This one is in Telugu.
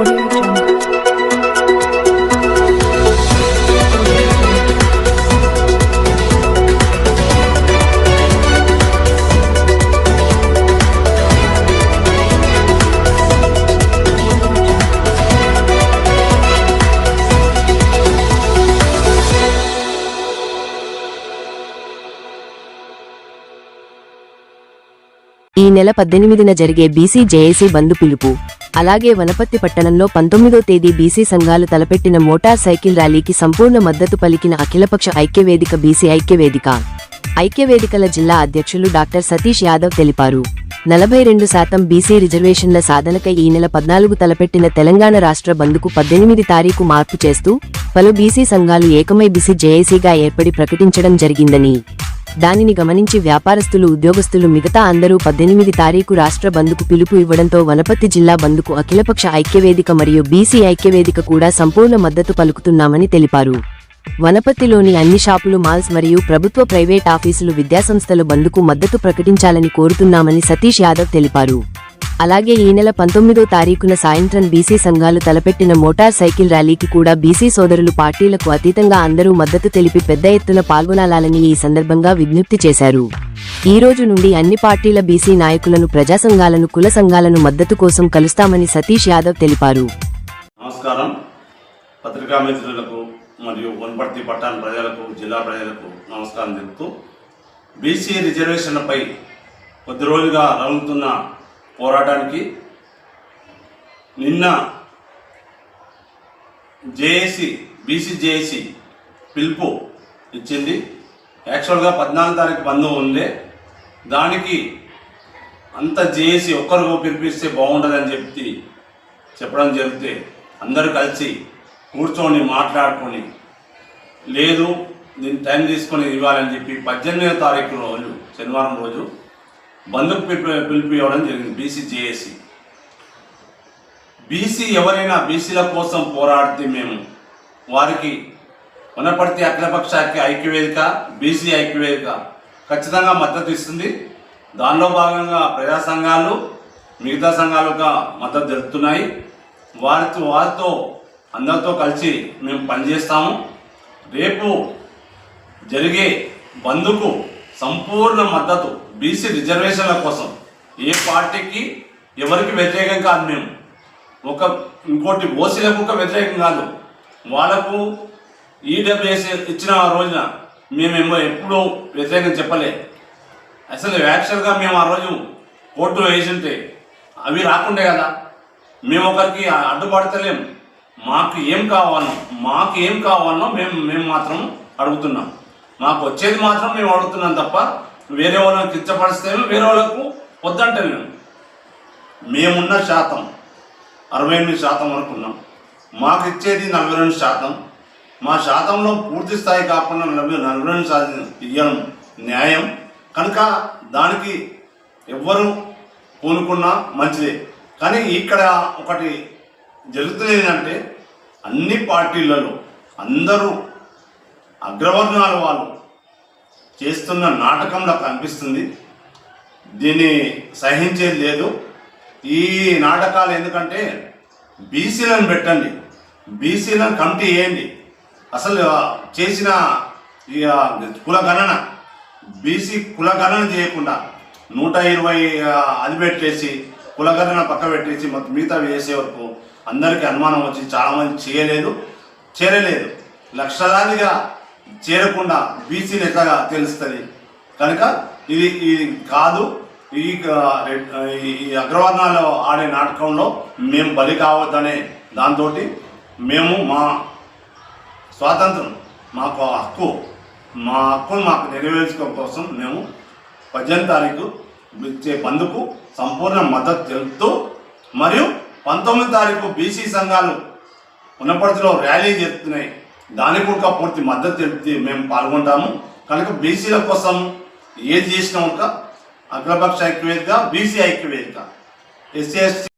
ఈ నెల పద్దెనిమిదిన జరిగే బీసీ జేఏసీ బంద్ పిలుపు. అలాగే వనపత్తి పట్టణంలో పంతొమ్మిదో తేదీ బీసీ సంఘాలు తలపెట్టిన మోటార్ సైకిల్ ర్యాలీకి సంపూర్ణ మద్దతు పలికిన అఖిలపక్ష ఐక్యవేదిక బీసీ ఐక్యవేదిక. ఐక్యవేదికల జిల్లా అధ్యక్షులు డాక్టర్ సతీష్ యాదవ్ తెలిపారు. నలభై రెండు శాతం బీసీ రిజర్వేషన్ల సాధనకై ఈ నెల పద్నాలుగు తలపెట్టిన తెలంగాణ రాష్ట్ర బంద్కు పద్దెనిమిది తారీఖు మార్పు చేస్తూ పలు బీసీ సంఘాలు ఏకమై బీసీ జేఏసీగా ఏర్పడి ప్రకటించడం జరిగిందని. దానిని గమనించి వ్యాపారస్తులు ఉద్యోగస్తులు మిగతా అందరూ పద్దెనిమిది తారీఖు రాష్ట్ర బంద్కు పిలుపు ఇవ్వడంతో వనపర్తి జిల్లా బంద్కు అఖిలపక్ష ఐక్యవేదిక మరియు బీసీ ఐక్యవేదిక కూడా సంపూర్ణ మద్దతు పలుకుతున్నామని తెలిపారు. వనపర్తిలోని అన్ని షాపులు మాల్స్ మరియు ప్రభుత్వ ప్రైవేట్ ఆఫీసులు విద్యాసంస్థలు బంద్కు మద్దతు ప్రకటించాలని కోరుతున్నామని సతీష్ యాదవ్ తెలిపారు. అలాగే ఈ నెల పంతొమ్మిదో తారీఖున సాయంత్రం బీసీ సంఘాలు తలపెట్టిన మోటార్ సైకిల్ ర్యాలీకి కూడా బీసీ సోదరులు పార్టీలకు అతీతంగా అందరూ మద్దతు తెలిపి పెద్ద ఎత్తున పాల్గొనాలని ఈ సందర్భంగా విజ్ఞప్తి చేశారు. ఈ రోజు నుండి అన్ని పార్టీల బీసీ నాయకులను ప్రజా సంఘాలను కుల సంఘాలను మద్దతు కోసం కలుస్తామని సతీష్ యాదవ్ తెలిపారు. నమస్కారం. పత్రికా మిత్రులకు మరియు వనపర్తి పట్టణ ప్రజలకు జిల్లా ప్రజలకు నమస్కారం చెప్తూ బీసీ రిజర్వేషన్లపై కొద్ది రోజులుగా రగులుతున్న పోరాటానికి నిన్న జేఏసీ బీసీ జేఏసీ పిలుపు ఇచ్చింది. యాక్చువల్గా పద్నాలుగు తారీఖు బంద్ ఉండే. దానికి అంత జేఏసీ ఒక్కరు పిలిపిస్తే బాగుంటుందని చెప్పి చెప్పడం జరిగితే అందరూ కలిసి కూర్చొని మాట్లాడుకొని లేదు దీన్ని టైం తీసుకొని ఇవ్వాలని చెప్పి పద్దెనిమిదో తారీఖు రోజు శనివారం రోజు బంధుకు పిలిపి పిలిపివ్వడం జరిగింది బీసీ జేఏసీ బీసీ ఎవరైనా బీసీల కోసం పోరాడితే మేము వారికి వనపర్తి అఖిలపక్ష ఐక్యవేదిక బీసీ ఐక్యవేదిక ఖచ్చితంగా మద్దతు ఇస్తుంది. దానిలో భాగంగా ప్రజా సంఘాలు మిగతా సంఘాలుగా మద్దతు జరుపుతున్నాయి. వారితో వారితో అందరితో కలిసి మేము పనిచేస్తాము. రేపు జరిగే బంధుకు సంపూర్ణ మద్దతు బీసీ రిజర్వేషన్ల కోసం ఏ పార్టీకి ఎవరికి వ్యతిరేకం కాదు మేము. ఒక ఇంకోటి ఓసీలకు ఒక వ్యతిరేకం కాదు. వాళ్ళకు ఈడబ్ల్యూఎస్ ఇచ్చిన రోజున మేమేమో ఎప్పుడూ వ్యతిరేకం చెప్పలే. అసలు యాక్చువల్గా మేము ఆ రోజు కోర్టు వేసింటే అవి రాకుండే కదా. మేము ఒకరికి అడ్డుపడతలేం. మాకు ఏం కావాలనో మాకు ఏం కావాలనో మేము మేము మాత్రం అడుగుతున్నాం. మాకు వచ్చేది మాత్రం మేము అడుగుతున్నాం తప్ప వేరే వాళ్ళకి కించపడిస్తే వేరే వాళ్ళకు వద్దంటే నేను. మేమున్న శాతం అరవై ఎనిమిది శాతం వరకు ఉన్నాం. మాకు ఇచ్చేది నలభై రెండు శాతం. మా శాతంలో పూర్తి స్థాయి కాకుండా నలభై నలభై రెండు శాతం ఇవ్వడం న్యాయం. కనుక దానికి ఎవ్వరు పూనుకున్నా మంచిదే. కానీ ఇక్కడ ఒకటి జరుగుతుంది ఏంటంటే అన్ని పార్టీలలో అందరూ అగ్రవర్ణాల వాళ్ళు చేస్తున్న నాటకంలా కనిపిస్తుంది. దీన్ని సహించేది లేదు. ఈ నాటకాలు ఎందుకంటే బీసీలను పెట్టండి. బీసీలను కమిటీ వేయండి. అసలు చేసిన ఈ కుల గణన బీసీ కుల గణన చేయకుండా నూట ఇరవై అది పెట్టేసి కుల గణన పక్క పెట్టేసి మొత్తం మిగతా వేసే వరకు అందరికీ అనుమానం వచ్చి చాలామంది చేయలేదు. చేరలేదు లక్షలాదిగా చేరకుండా బీసీ ఎట్లా తెలుస్తుంది. కనుక ఇది ఇది కాదు ఈ ఈ- అగ్రవర్ణాలు ఆడే నాటకంలో మేము బలి కావద్దనే దాంతో మేము మా స్వాతంత్రం మాకు హక్కు మా హక్కును మాకు నెరవేర్చుకోవడం కోసం మేము పద్దెనిమిది తారీఖు ఇచ్చే బంద్కు సంపూర్ణ మద్దతు తెలుపుతూ మరియు పంతొమ్మిది తారీఖు బీసీ సంఘాలు ఉన్నప్పటిలో ర్యాలీ చేస్తున్నాయి దానికి కూడా పూర్తి మద్దతు తెలిపి మేము పాల్గొంటాము. కనుక బీసీల కోసం ఏది చేసినా ఒక అఖిలపక్ష ఐక్యవేదిక బీసీ ఐక్యవేదిక. SC ST